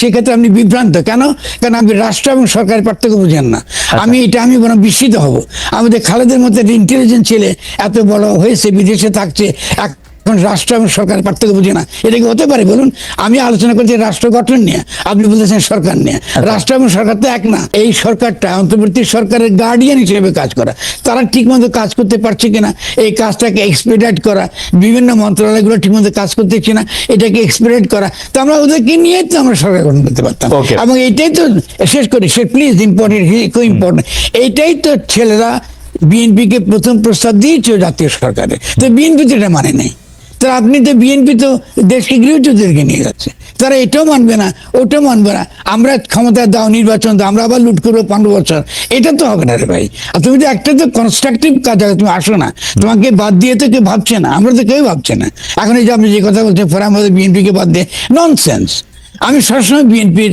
সেক্ষেত্রে আপনি বিভ্রান্ত। কেন? কেন আপনি রাষ্ট্র এবং সরকারের পার্থক্য বুঝেন না। আমি এটা আমি বরং বিস্মিত হব। আমাদের খালেদের মধ্যে ইন্টেলিজেন্ট ছেলে এত বড় হয়েছে বিদেশে থাকছে এখন রাষ্ট্র এবং সরকারের পার্থক্য বুঝে না। এটা কি হতে পারে? বলুন আমি আলোচনা করছি রাষ্ট্র গঠন নিয়ে। আপনি বলতেছেন সরকার নিয়ে। রাষ্ট্র এবং সরকার তো এক না। এই সরকারটা অন্তর্বর্তী সরকারের গার্ডিয়ান হিসেবে কাজ করা। তারা ঠিকমতো কাজ করতে পারছে কিনা এই কাজটাকে এক্সপেডিট করা বিভিন্ন মন্ত্রণালয়গুলো ঠিকমতো কাজ করতেছে না এটাকে এক্সপেডিট করা। তো আমরা ওদেরকে নিয়ে তো আমরা সরকার গঠন করতে পারতাম। এবং এইটাই তো শেষ করি সে প্লিজ ইম্পর্টেন্ট খুব ইম্পর্টেন্ট এইটাই তো ছেলেরা বিএনপিকে প্রথম প্রস্তাব দিয়েছে জাতীয় সরকারে। তো বিএনপি তো এটা মানে নেই। তো আপনি তো বিএনপি তো দেশকে গৃহযুদ্ধেরকে নিয়ে যাচ্ছে। তারা এটাও মানবে না, ওটাও মানবে না। আমরা ক্ষমতা দাও, নির্বাচন দাও, আমরা আবার লুট করব পনেরো বছর। এটা তো হবে না রে ভাই। আর তুমি তো একটা তো কনস্ট্রাকটিভ কাজ তুমি আসো না। তোমাকে বাদ দিয়ে তো কেউ ভাবছে না। আমরা তো কেউ ভাবছে না। এখন এই যে আপনি যে কথা বলছেন, ফোরাম বিএনপিকে বাদ দিয়ে ননসেন্স আমি সবসময় বিএনপির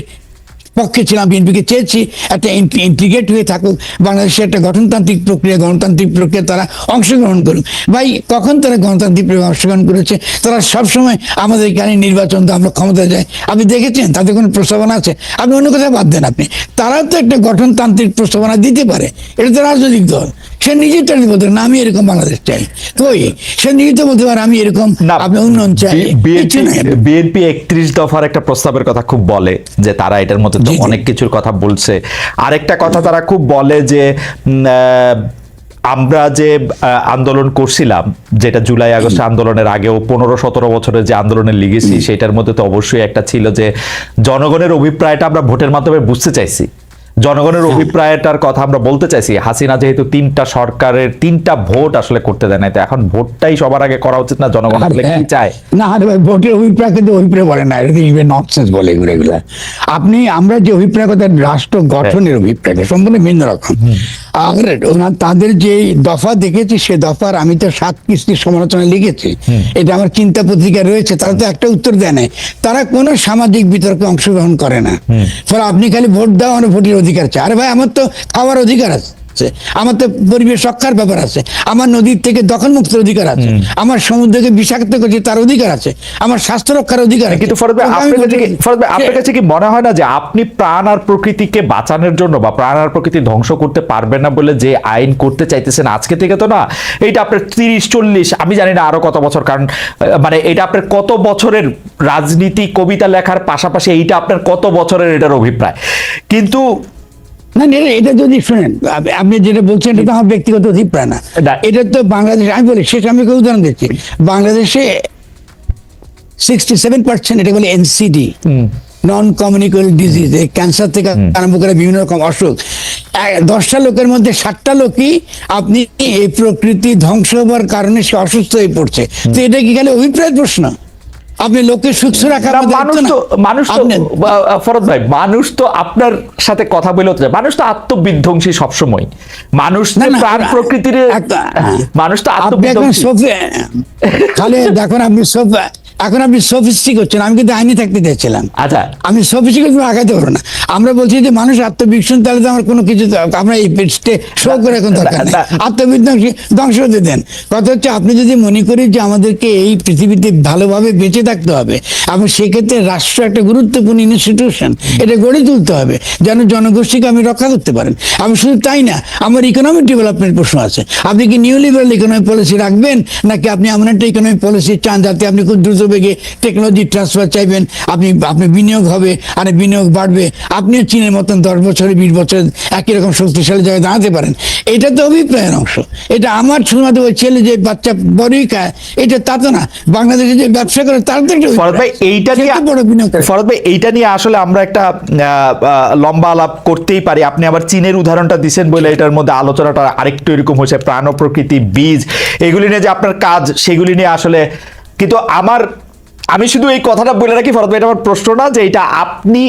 পক্ষে ছিলাম, বিএনপিকে চেয়েছি একটা ইন্টিগ্রেট হয়ে থাকুক, বাংলাদেশে একটা গঠনতান্ত্রিক প্রক্রিয়া, গণতান্ত্রিক প্রক্রিয়া তারা অংশগ্রহণ করুক। ভাই, কখন তারা গণতান্ত্রিক প্রক্রিয়া অংশগ্রহণ করেছে? তারা সবসময় আমাদের এখানে নির্বাচন তো আমরা ক্ষমতা যায় আপনি দেখেছেন, তাদের কোনো প্রস্তাবনা আছে? আপনি অন্য কথা বাদ দেন আপনি। তারাও তো একটা গঠনতান্ত্রিক প্রস্তাবনা দিতে পারে। এটা তো রাজনৈতিক দল। সে নিজে তো বলতে না আমি এরকম বাংলাদেশ চাই কই সে নিজে তো বলতে পারে আমি এরকম আপনি উন্নয়ন চাই। বিএনপি একত্রিশ দফার একটা প্রস্তাবের কথা খুব বলে যে তারা এটার মধ্যে তো। অনেক কিছুর কথা বলছে। আরেকটা কথা তারা খুব বলে যে আমরা যে আন্দোলন করছিলাম যেটা জুলাই আগস্ট আন্দোলনের আগেও পনেরো সতেরো বছরের যে আন্দোলনের লিগেছি সেটার মধ্যে তো অবশ্যই একটা ছিল যে জনগণের অভিপ্রায়টা আমরা ভোটের মাধ্যমে বুঝতে চাইছি। জনগণের হ্যাঁ। অভিপ্রায়টার কথা আমরা বলতে চাইছি। হাসিনা যেহেতু তিনটা সরকারের তিনটা ভোট আসলে করতে দেয় নাই তো এখন ভোটটাই সবার আগে করা উচিত না? জনগণ আসলে কি চায়? না ভোটের অভিপ্রায় কিন্তু অভিপ্রায় বলে না এটা নটসেন্স বলে এগুলো এগুলো। আপনি আমরা যে অভিপ্রায় কথা রাষ্ট্র গঠনের অভিপ্রায় সম্পূর্ণ ভিন্ন রকম। আর তাদের যে দফা দেখেছি সে দফার আমি তো সাত কিস্তির সমালোচনা লিখেছি। এটা আমার চিন্তা পত্রিকা রয়েছে তারা তো একটা উত্তর দেয় নাই। তারা কোনো সামাজিক বিতর্কে অংশগ্রহণ করে না। ফলে আপনি খালি ভোট দাও আমার ভোটের অধিকার চাই আরে ভাই আমার তো খাওয়ার অধিকার আছে। আছে আমার তো পরিবেশ রক্ষার ব্যাপার আছে। আমার নদীর থেকে দখল মুক্তের অধিকার আছে। আমার সমুদ্রকে বিষাক্ত করছি তার অধিকার আছে। আমার স্বাস্থ্য রক্ষার অধিকার আছে। কিন্তু ফরদ আপনার কাছে কি মনে হয় না যে আপনি প্রাণ আর প্রকৃতিকে বাঁচানোর জন্য বা প্রাণ আর প্রকৃতি ধ্বংস করতে পারবেন না বলে যে আইন করতে চাইতেছেন আজকে থেকে তো না এইটা আপনার তিরিশ চল্লিশ আমি জানি না আরও কত বছর কারণ মানে এটা আপনার কত বছরের রাজনীতি কবিতা লেখার পাশাপাশি এইটা আপনার কত বছরের এটার অভিপ্রায়। কিন্তু না এটা- এটা যদি শুনেন আপনি যেটা বলছেন এটা তো আমার ব্যক্তিগত অভিপ্রায় না। এটা তো বাংলাদেশ আমি বলি শেষ আমি উদাহরণ দিচ্ছি। বাংলাদেশে সিক্সটি সেভেন পার্সেন্ট এটা বলে এনসিডি নন কমিউনিকেবল ডিজিজ এই ক্যান্সার থেকে আরম্ভ করে বিভিন্ন রকম অসুখ। দশটা লোকের মধ্যে সাতটা লোকই আপনি এই প্রকৃতি ধ্বংস হবার কারণে সে অসুস্থ হয়ে পড়ছে। তো এটা কি খালি অভিপ্রায় প্রশ্ন? আপনি লোককে সুস্থ মানুষ তো? মানুষ তো ফরদ ভাই মানুষ তো আপনার সাথে কথা বলে হতে মানুষ তো আত্মবিধ্বংসী সবসময়। মানুষ না, প্রাণ প্রকৃতির মানুষ তো আত্মবিধ্বংসী। খালি তাহলে দেখুন আপনি সোফ এখন আপনি সোফিস্টিক হচ্ছেন আমি কিন্তু আইনি থাকতে চাইছিলাম আচ্ছা। আমি সোফিস্টিক তুমি আগাতে পারব না। আমরা বলছি যে মানুষ আত্মবিকশন তাহলে তো আমার কোনো কিছু আমরা এই শো করে এখন দরকার নেই। আত্মবিধ্বংসী ধ্বংস হতে দেন। কথা হচ্ছে আপনি যদি মনে করেন যে আমাদেরকে এই পৃথিবীতে ভালোভাবে বেঁচে থাকতে হবে এবং সেক্ষেত্রে রাষ্ট্র একটা গুরুত্বপূর্ণ ইনস্টিটিউশন এটা গড়ে তুলতে হবে যেন জনগোষ্ঠীকে আমি রক্ষা করতে পারেন। আমি শুধু তাই না আমার ইকোনমিক ডেভেলপমেন্ট প্রশ্ন আছে। আপনি কি নিউ লিবারাল ইকোনমিক পলিসি রাখবেন নাকি আপনি এমন একটা ইকোনমিক পলিসি চান যাতে আপনি খুব দ্রুত বেগে টেকনোলজি ট্রান্সফার চাইবেন আপনি আপনি বিনিয়োগ হবে আর বিনিয়োগ বাড়বে আপনিও চীনের মতন দশ বছরে বিশ বছর একই রকম শক্তিশালী জায়গায় দাঁড়াতে পারেন এটা তো অভিপ্রায়ের অংশ এটা আমার শুধুমাত্র ওই ছেলে যে বাচ্চা বড়ই খায় এটা তা তো না বাংলাদেশে যে ব্যবসা করে তার তো একটা। এইটা নিয়ে বড় বিনিয়োগ করে। ভাই এইটা নিয়ে আসলে আমরা একটা লম্বা আলাপ করতেই পারি আপনি আবার চীনের উদাহরণটা দিচ্ছেন বলে এটার মধ্যে আলোচনাটা আরেকটু এরকম হয়েছে প্রাণ ও প্রকৃতি বীজ এগুলি নিয়ে যে আপনার কাজ সেগুলি নিয়ে আসলে কিন্তু আমার আমি শুধু এই কথাটা বলে রাখি ফরদ ভাই এটা আমার প্রশ্ন না যে এটা আপনি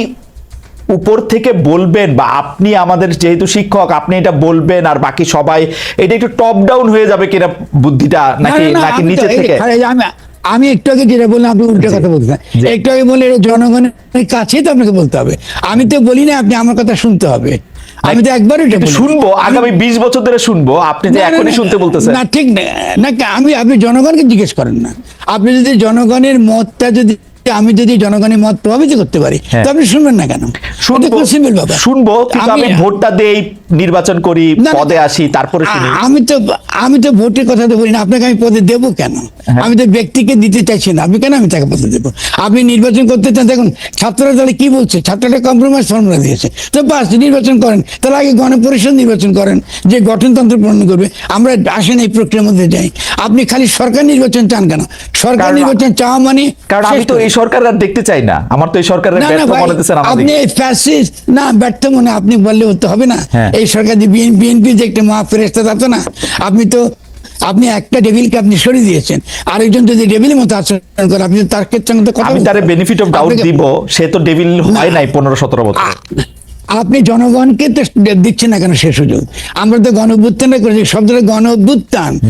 উপর থেকে বলবেন বা আপনি আমাদের যেহেতু শিক্ষক আপনি এটা বলবেন আর বাকি সবাই এটা একটু টপ ডাউন হয়ে যাবে কিনা বুদ্ধিটা নাকি নাকি নিচে থেকে? আমি একটু আগে যেটা বললাম আপনি উল্টো কথা বলছেন। একটু আগে বলে জনগণের কাছেই তো আপনাকে বলতে হবে। আমি তো বলি না আপনি আমার কথা শুনতে হবে। আমি তো একবার এটা শুনব আগামী বিশ বছর ধরে শুনব আপনি যে এখনই শুনতে বলতেছেন। না ঠিক না না আমি আপনি জনগণকে জিজ্ঞেস করেন না। আপনি যদি জনগণের মতটা যদি আমি যদি জনগণের মত প্রভাবিত করতে পারি হ্যাঁ। তো আপনি শুনবেন না কেন? শুনব। খুব ব্যাপার। শুনব আমি ভোটটা দেই নির্বাচন করি পদে আসি তারপরে শুনি। আমি তো আমি তো ভোটের কথা তো বলি না। আপনাকে আমি পদে দেবো কেন? হ্যাঁ। আমি তো ব্যক্তিকে দিতে চাইছি না। আমি কেন আমি তাকে পদে দেবো? আপনি নির্বাচন করতে চান দেখুন ছাত্ররা তাহলে কি বলছে? ছাত্ররা কম্প্রোমাইজ ফর্মুলা দিয়েছে। তো বাস নির্বাচন করেন। তাহলে আগে গণপরিষদ নির্বাচন করেন যে গঠনতন্ত্র প্রণয়ন করবে। আমরা আসেন এই প্রক্রিয়ার মধ্যে যাই। আপনি খালি সরকার নির্বাচন চান কেন? সরকার নির্বাচন চাওয়া মানে কারণ আমি তো এই সরকার আর দেখতে চাই না। আমার তো এই সরকারের ব্যর্থ মনে হচ্ছে না আপনি ফ্যাসিস্ট না ব্যর্থ মনে আপনি বললে তো হবে না। হ্যাঁ। এই সরকার যে বিএনপি যে একটা মহা থাকতো না আপনি তো আপনি একটা ডেভিলকে আপনি সরিয়ে দিয়েছেন। আরেকজন যদি ডেভিলের মতো আচরণ করে আপনি তার ক্ষেত্রে আমি তার বেনিফিট অফ ডাউট দিব সে তো ডেভিল হয় নাই পনেরো সতেরো বছর। আপনি জনগণকে তো দিচ্ছেন না কেন সে সুযোগ? আমরা তো গণ অভ্যুত্থানটা করেছি শব্দের গণ অভ্যুত্থান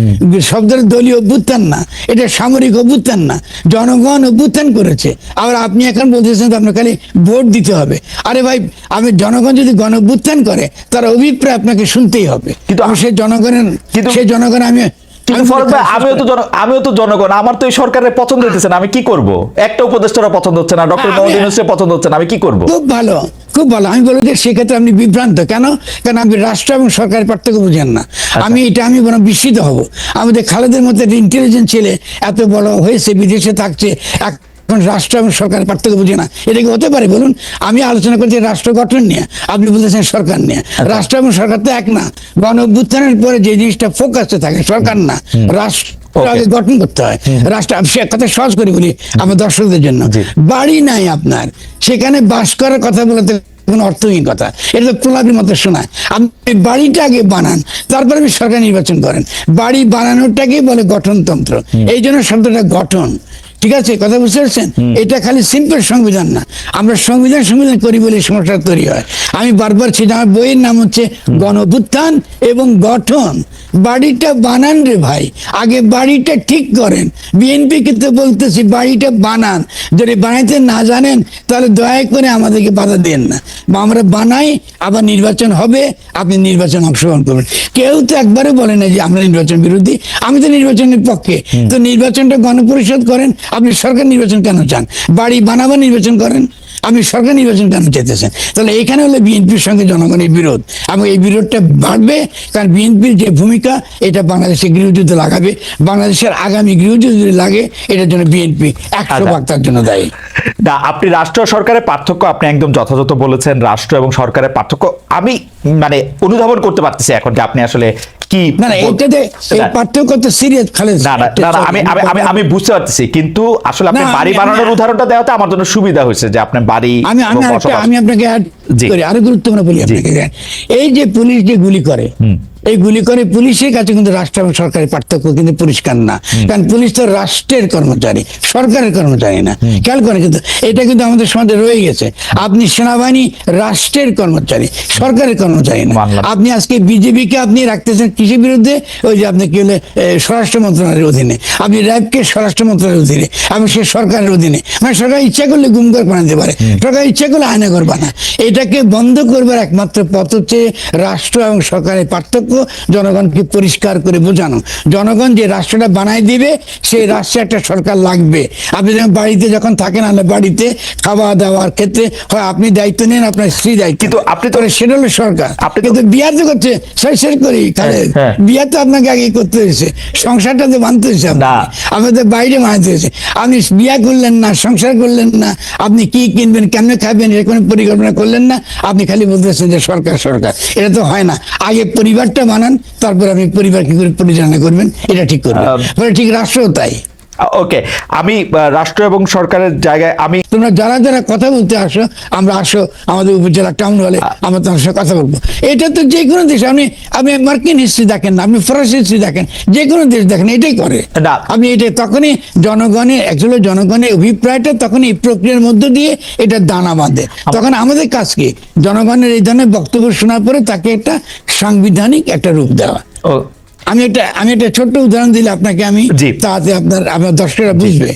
শব্দের দলীয় অভ্যুত্থান না এটা সামরিক অভ্যুত্থান না জনগণ অভ্যুত্থান করেছে। আবার আপনি এখন বলতেছেন আপনার খালি ভোট দিতে হবে। আরে ভাই আমি জনগণ যদি গণ অভ্যুত্থান করে তার অভিপ্রায় আপনাকে শুনতেই হবে। কিন্তু কিন্তু আ- সেই জনগণের সেই জনগণ আমি কিন্তু আমি ভাই, আমিও তো জন আমিও তো জনগণ আমার তো এই সরকারের পছন্দ হইতেছে না আমি কি করব? একটা উপদেষ্টারা পছন্দ হচ্ছে না ডক্টর মোহাম্মদ ইউনূসের পছন্দ হচ্ছে না আমি কি করব? খুব ভালো খুব ভালো। আমি বলব যে সেক্ষেত্রে আপনি বিভ্রান্ত। কেন? কারণ আপনি রাষ্ট্র এবং সরকারের পার্থক্য বুঝেন না। আমি এটা আমি বরং বিস্মিত হব। আমাদের খালেদের মধ্যে একটা ইন্টেলিজেন্ট ছেলে এত বড় হয়েছে বিদেশে থাকছে এখন রাষ্ট্র এবং সরকারের পার্থক্য বুঝে না। এটা কি হতে পারে? বলুন আমি আলোচনা করছি রাষ্ট্র গঠন নিয়ে আপনি বলতেছেন সরকার নিয়ে। রাষ্ট্র এবং সরকার তো এক না। গণ অভ্যুত্থানের পরে যে জিনিসটা ফোকাসে থাকে সরকার না। রাষ্ট্র গঠন করতে হয়। রাষ্ট্র সে কথা সহজ করে বলি আমার দর্শকদের জন্য। বাড়ি নাই আপনার। সেখানে বাস করার কথা বলতে কোনো অর্থহীন কথা। এটা তো প্রলাপের মতো শোনায় আপনি বাড়িটা আগে বানান তারপরে আপনি সরকার নির্বাচন করেন। বাড়ি বানানোটাকেই বলে গঠনতন্ত্র। এই জন্য শব্দটা গঠন। ঠিক আছে কথা বুঝতে পারছেন? এটা খালি সিম্পল সংবিধান না। আমরা সংবিধান সংবিধান করি বলে সমস্যা তৈরি হয়। আমি বারবার ছিল আমার বইয়ের নাম হচ্ছে গণভুত্থান এবং গঠন। বাড়িটা বানান রে ভাই। আগে বাড়িটা ঠিক করেন। বিএনপি কিন্তু বলতেছি বাড়িটা বানান। যদি বানাইতে না জানেন তাহলে দয়া করে আমাদেরকে বাধা দেন না। বা আমরা বানাই আবার নির্বাচন হবে আপনি নির্বাচন অংশগ্রহণ করবেন। কেউ তো একবারে বলে না যে আমরা নির্বাচন বিরোধী। আমি তো নির্বাচনের পক্ষে। তো নির্বাচনটা গণপরিষদ করেন আপনি সরকার নির্বাচন কেন চান? বাড়ি বানাবার নির্বাচন করেন? আপনি সরকার নির্বাচন কেন চাইতেছেন? তাহলে এখানে হলো বিএনপির সঙ্গে জনগণের বিরোধ। এবং এই বিরোধটা বাড়বে কারণ বিএনপির যে ভূমিকা এটা বাংলাদেশে গৃহযুদ্ধ লাগাবে। বাংলাদেশের আগামী গৃহযুদ্ধ যদি লাগে এটার জন্য বিএনপি একশো আচ্ছা। ভাগ তার জন্য দায়ী। না আপনি রাষ্ট্র ও সরকারের পার্থক্য আপনি একদম যথাযথ বলেছেন। রাষ্ট্র এবং সরকারের পার্থক্য আমি মানে অনুধাবন করতে পারতেছি এখন যে আপনি আসলে কি না না এইটাতে এই পার্থক্য তো সিরিয়াস খালেদ না না আমি আমি আমি বুঝতে পারতেছি কিন্তু আসলে আপনি বাড়ি বানানোর উদাহরণটা দেওয়াতে আমার জন্য সুবিধা হয়েছে যে আপনার বাড়ি আমি আমি আমি আপনাকে করি আরও গুরুত্বপূর্ণ বলি আপনাকে। এই যে পুলিশ যে গুলি করে এই গুলি করে পুলিশের কাছে কিন্তু রাষ্ট্র এবং সরকারের পার্থক্য কিন্তু পরিষ্কার না। কারণ পুলিশ তো রাষ্ট্রের কর্মচারী সরকারের কর্মচারী না। খেয়াল করেন কিন্তু এটা কিন্তু আমাদের সমাজে রয়ে গেছে। আপনি সেনাবাহিনী রাষ্ট্রের কর্মচারী সরকারের কর্মচারী না। আপনি আজকে বিজেপিকে আপনি রাখতেছেন কৃষি বিরুদ্ধে? ওই যে আপনি কি হলে স্বরাষ্ট্র মন্ত্রণালয়ের অধীনে। আপনি র্যাবকে স্বরাষ্ট্র মন্ত্রণালয়ের অধীনে এবং সে সরকারের অধীনে। মানে সরকার ইচ্ছা করলে গুমঘর বানাতে পারে সরকার ইচ্ছা করলে আয়নাঘর বানা এটাকে বন্ধ করবার একমাত্র পথ হচ্ছে রাষ্ট্র এবং সরকারের পার্থক্য জনগণকে পরিষ্কার করে বোঝানো। জনগণ যে রাষ্ট্রটা বানাই দিবে সেই রাষ্ট্রে একটা সরকার লাগবে। আপনি যখন বাড়িতে যখন থাকেন আলে বাড়িতে খাওয়া দাওয়ার ক্ষেত্রে হয় আপনি দায়িত্ব নেন আপনার স্ত্রী দায়িত্ব কিন্তু আপনি তো- সেটা হলো সরকার। আপনি কিন্তু বিয়া তো করছে শেষ করি তাহলে হ্যাঁ। বিয়া তো আপনাকে আগে করতে হয়েছে। সংসারটা তো বানতে হয়েছে। আমাদের বাইরে মানতে হয়েছে। আপনি বিয়া করলেন না সংসার করলেন না আপনি কি কিনবেন কেমনে খাবেন এরকম পরিকল্পনা করলেন না আপনি খালি বলতেছেন যে সরকার সরকার। এটা তো হয় না। আগে পরিবারটা বানান তারপর আপনি পরিবার কি করে পরিচালনা করবেন এটা ঠিক করবেন। ফলে ঠিক রাষ্ট্রও তাই। ওকে আমি রাষ্ট্র এবং সরকারের জায়গায় আমি তোমরা যারা যারা কথা বলতে আসো আমরা আসো আমাদের উপজেলা টাউন হলে আমরা তোমার সাথে কথা বলব। এটা তো যে কোনো দেশ আপনি আপনি মার্কিন হিস্ট্রি দেখেন না আপনি ফরাসি হিস্ট্রি দেখেন যে কোনো দেশ দেখেন এটাই করে। না। আপনি এটা তখনই জনগণের অ্যাকচুয়ালি জনগণের অভিপ্রায়টা তখন এই প্রক্রিয়ার মধ্য দিয়ে এটা দানা বাঁধে। তখন আমাদের কাজ কি? জনগণের এই ধরনের বক্তব্য শোনার পরে তাকে একটা সাংবিধানিক একটা রূপ দেওয়া। ও, আমি একটা আমি একটা ছোট্ট উদাহরণ দিলে আপনাকে আমি তাতে আপনার আপনার দর্শকরা বুঝবে।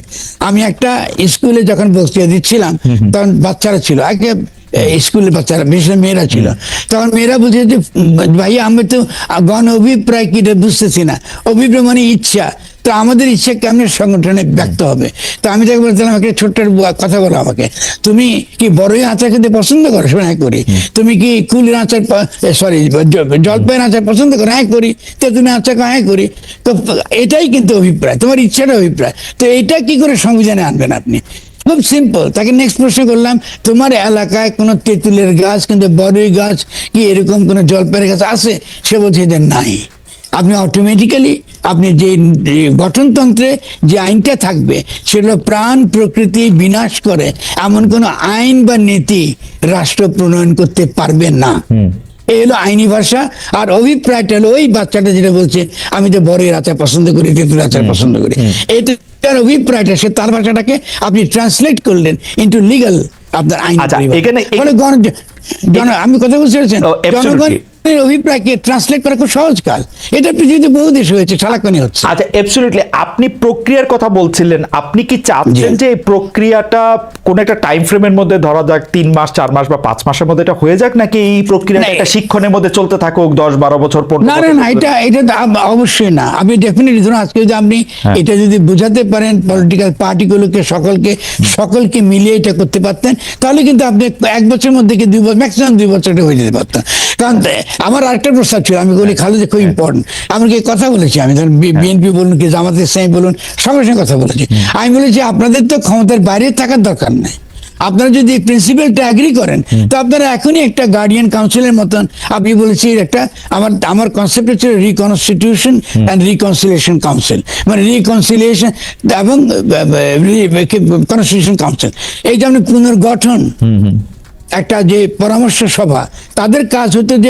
আমি একটা স্কুলে যখন বক্তৃতা দিচ্ছিলাম তখন বাচ্চারা ছিল আগে স্কুলের বাচ্চারা বিশেষ মেয়েরা ছিল। তখন মেয়েরা বুঝেছে যে ভাই আমি তো গণ অভিপ্রায় কিটা বুঝতেছি না। অভিপ্রায় মানে ইচ্ছা। তো আমাদের ইচ্ছে কেমন সংগঠনে ব্যক্ত হবে? তো আমি তাকে বলছিলাম আমাকে ছোট্ট কথা বলো আমাকে। তুমি কি বড়ই আচার খেতে পছন্দ করো? হ্যাঁ করি। তুমি কি কুলির আচার সরি জলপাইয়ের আচার পছন্দ করো? হ্যাঁ করি। তো তুমি আচার হ্যাঁ করি। তো এটাই কিন্তু অভিপ্রায়। তোমার ইচ্ছাটা অভিপ্রায়। তো এটা কি করে সংবিধানে আনবেন আপনি? খুব সিম্পল তাকে নেক্সট প্রশ্ন করলাম তোমার এলাকায় কোনো তেঁতুলের গাছ কিন্তু বড়ই গাছ কি এরকম কোনো জলপাইয়ের গাছ আছে? সে বলছে যে নাই। আপনি অটোমেটিক্যালি আপনি যে গঠনতন্ত্রে যে আইনটা থাকবে সেটা প্রাণ প্রকৃতি বিনাশ করে এমন কোনো আইন বা নীতি রাষ্ট্র প্রণয়ন করতে পারবে না। এই হলো আইনি ভাষা আর অভিপ্রায়টা হলো ওই বাচ্চাটা যেটা বলছে আমি তো বড়ের আচার পছন্দ করি তেঁতুল আচার পছন্দ করি। এইটার অভিপ্রায়টা সে তার ভাষাটাকে আপনি ট্রান্সলেট করলেন ইন্টু লিগাল আপনার আইন আচ্ছা। এখানে- আমি কথা absolutely. জনগণ অভিপ্রায়কে ট্রান্সলেট করা খুব সহজ কাজ। এটা পৃথিবীতে বহু দেশ হয়েছে সারাক্ষণই হচ্ছে। আচ্ছা অ্যাবসলিউটলি আপনি প্রক্রিয়ার কথা বলছিলেন। আপনি কি চাচ্ছেন যে এই প্রক্রিয়াটা কোন একটা টাইম ফ্রেমের মধ্যে ধরা যাক তিন মাস চার মাস বা পাঁচ মাসের মধ্যে এটা হয়ে যাক নাকি এই প্রক্রিয়াটা একটা শিক্ষণের মধ্যে চলতে থাকুক দশ বারো বছর পনেরো না না না এটা এটা অবশ্যই না। আপনি ডেফিনেটলি ধরুন আজকে যদি আপনি হ্যাঁ। এটা যদি বুঝাতে পারেন পলিটিক্যাল পার্টিগুলোকে সকলকে সকলকে মিলিয়ে এটা করতে পারতেন তাহলে কিন্তু আপনি এক বছরের মধ্যে কি দুই বছর ম্যাক্সিমাম দুই বছর হয়ে যেতে পারতেন। কারণ আমার আরেকটা প্রস্তাব ছিল আমি বলি খালেদা খুব ইম্পর্টেন্ট আমি কি কথা বলেছি? আমি ধরুন বিএনপি বলুন কি জামাত ইসলামী বলুন সঙ্গে সঙ্গে কথা বলেছি। আমি বলেছি আপনাদের তো ক্ষমতার বাইরে থাকার দরকার নেই। আপনারা যদি প্রিন্সিপালটা অ্যাগ্রি করেন তো আপনারা এখনই একটা গার্ডিয়ান কাউন্সিলের মতন আপনি বলেছি একটা আমার আমার কনসেপ্ট হচ্ছে রিকনস্টিটিউশন অ্যান্ড রিকনসিলিয়েশন কাউন্সিল মানে রিকনসিলিয়েশন এবং কনস্টিটিউশন কাউন্সিল এই যে আপনি পুনর্গঠন একটা যে পরামর্শ সভা তাদের কাজ হতে যে